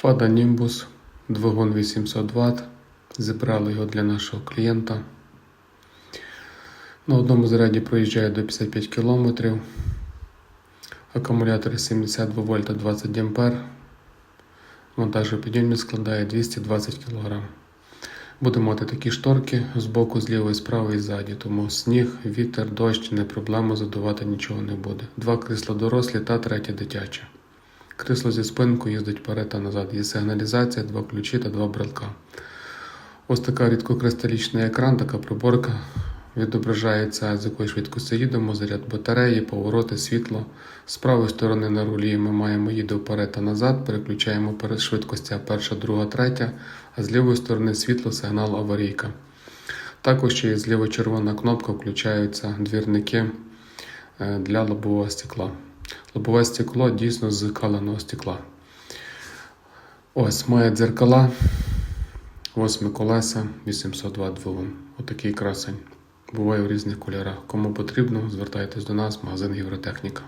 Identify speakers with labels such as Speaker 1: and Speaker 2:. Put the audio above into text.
Speaker 1: Фада Nimbus, двигун 800 Вт. Зібрали його для нашого клієнта. На одному заряді проїжджає до 55 км. Акумулятор 72 вольта 20 А. Монтажопідйомність складає 220 кг. Будемо мати такі шторки з боку, з лівої, з правої і ззаді, тому сніг, вітер, дощ не проблема задувати нічого не буде. Два крісла дорослі та третє дитяче. Крісло зі спинкою їздить вперед та назад. Є сигналізація, два ключі та два брелка. Ось така рідкокристалічний екран, така приборка. Відображається, з якою швидкістю їдемо, заряд батареї, повороти, світло. З правої сторони на рулі ми маємо їде вперед та назад, переключаємо перед швидкості перша, друга, третя, а з лівої сторони світло, сигнал аварійка. Також ще є зліва червона кнопка, включаються двірники е, для лобового стекла. Лобове стекло дійсно з каленого стекла. Ось має дзеркала, восьми колеса, 802 двигун. Отакий красень. Буває в різних кольорах. Кому потрібно, звертайтесь до нас, магазин Євротехніка.